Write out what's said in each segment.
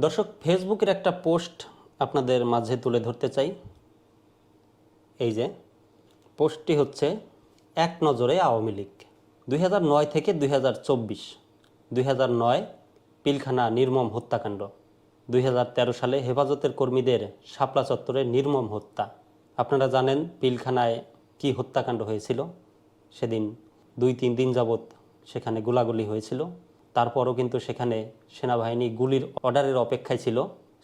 দর্শক ফেসবুকের একটা পোস্ট আপনাদের মাঝে তুলে ধরতে চাই। এই যে, পোস্টটি হচ্ছে এক নজরে আওয়ামী লীগ। দুই থেকে দুই হাজার চব্বিশ। দুই পিলখানা নির্মম হত্যাকাণ্ড। দুই হাজার তেরো সালে হেফাজতের কর্মীদের শাপলা চত্বরে নির্মম হত্যা। আপনারা জানেন পিলখানায় কি হত্যাকাণ্ড হয়েছিল? সেদিন দুই তিন দিন যাবৎ সেখানে গোলাগুলি হয়েছিল। তারপরও কিন্তু সেখানে সেনাবাহিনী গুলির অর্ডারের অপেক্ষায় ছিল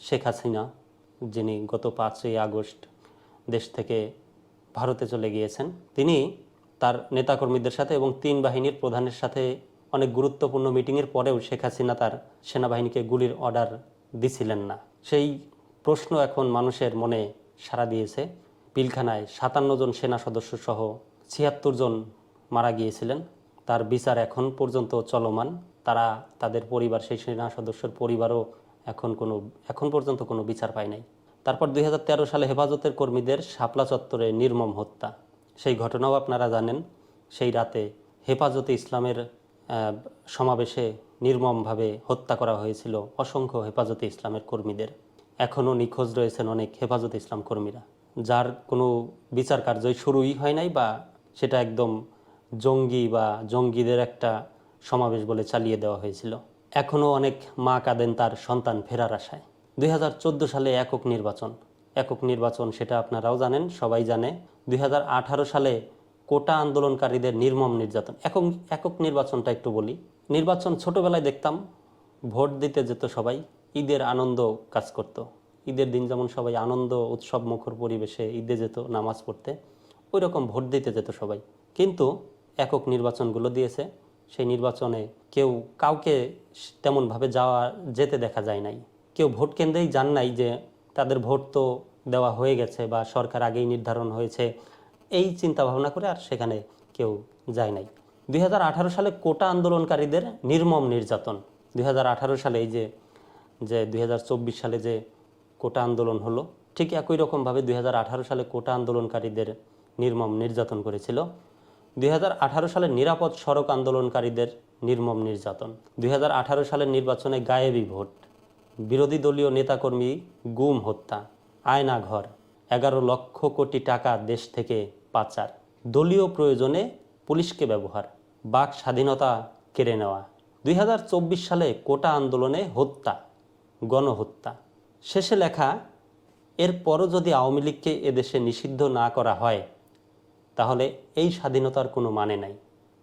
শেখ হাসিনা, যিনি গত পাঁচই আগস্ট দেশ থেকে ভারতে চলে গিয়েছেন। তিনি তার নেতাকর্মীদের সাথে এবং তিন বাহিনীর প্রধানের সাথে অনেক গুরুত্বপূর্ণ মিটিংয়ের পরেও শেখ হাসিনা তার সেনাবাহিনীকে গুলির অর্ডার দিছিলেন না। সেই প্রশ্ন এখন মানুষের মনে সাড়া দিয়েছে। পিলখানায় সাতান্ন জন সেনা সদস্য সহ ছিয়াত্তর জন মারা গিয়েছিলেন। তার বিচার এখন পর্যন্ত চলমান। তারা তাদের পরিবার, সেই সেনা সদস্যের পরিবারও এখন কোনো, এখন পর্যন্ত কোনো বিচার পায় নাই। তারপর দুই হাজার তেরো সালে হেফাজতের কর্মীদের শাপলা চত্বরে নির্মম হত্যা। সেই ঘটনাও আপনারা জানেন, সেই রাতে হেফাজতে ইসলামের সমাবেশে নির্মমভাবে হত্যা করা হয়েছিল অসংখ্য হেফাজতে ইসলামের কর্মীদের। এখনও নিখোঁজ রয়েছেন অনেক হেফাজতে ইসলাম কর্মীরা। যার কোনো বিচার কার্যই শুরুই হয় নাই বা সেটা একদম জঙ্গি বা জঙ্গিদের একটা সমাবেশ বলে চালিয়ে দেওয়া হয়েছিল। এখনও অনেক মা কাঁদেন তার সন্তান ফেরার আশায়। দুই হাজার চোদ্দ সালে একক নির্বাচন। একক নির্বাচন সেটা আপনারাও জানেন, সবাই জানে। দুই হাজার আঠারো সালে কোটা আন্দোলনকারীদের নির্মম নির্যাতন। একক একক নির্বাচনটা একটু বলি। নির্বাচন ছোটবেলায় দেখতাম, ভোট দিতে যেত সবাই, ঈদের আনন্দ কাজ করত। ঈদের দিন যেমন সবাই আনন্দ উৎসব মুখর পরিবেশে ঈদে যেত নামাজ পড়তে ওই রকম ভোট দিতে যেত সবাই। কিন্তু একক নির্বাচনগুলো দিয়েছে। সেই নির্বাচনে কেউ কাউকে তেমনভাবে যাওয়া, যেতে দেখা যায় নাই। কেউ ভোট কেন্দ্রেই যান নাই যে তাদের ভোট তো দেওয়া হয়ে গেছে বা সরকার আগেই নির্ধারণ হয়েছে, এই চিন্তা ভাবনা করে আর সেখানে কেউ যায় নাই। দুই হাজার আঠারো সালে কোটা আন্দোলনকারীদের নির্মম নির্যাতন। দু হাজার আঠারো সালে এই যে যে দুই হাজার চব্বিশ সালে যে কোটা আন্দোলন হলো, ঠিক একই রকমভাবে দুই হাজার আঠারো সালে কোটা আন্দোলনকারীদের নির্মম নির্যাতন করেছিল। দুই হাজার আঠারো সালে নিরাপদ সড়ক আন্দোলনকারীদের নির্মম নির্যাতন। দুই হাজার আঠারো সালের নির্বাচনে গায়েবী ভোট। বিরোধী দলীয় নেতাকর্মী গুম হত্যা। আয়না ঘর। এগারো লক্ষ কোটি টাকা দেশ থেকে পাচার। দলীয় প্রয়োজনে পুলিশকে ব্যবহার। বাক স্বাধীনতা কেড়ে নেওয়া। দুই হাজার চব্বিশ সালে কোটা আন্দোলনে হত্যা। গণহত্যা। শেষে লেখা, এরপরও যদি আওয়ামী লীগকে এদেশে নিষিদ্ধ না করা হয় তাহলে এই স্বাধীনতার কোনো মানে নাই।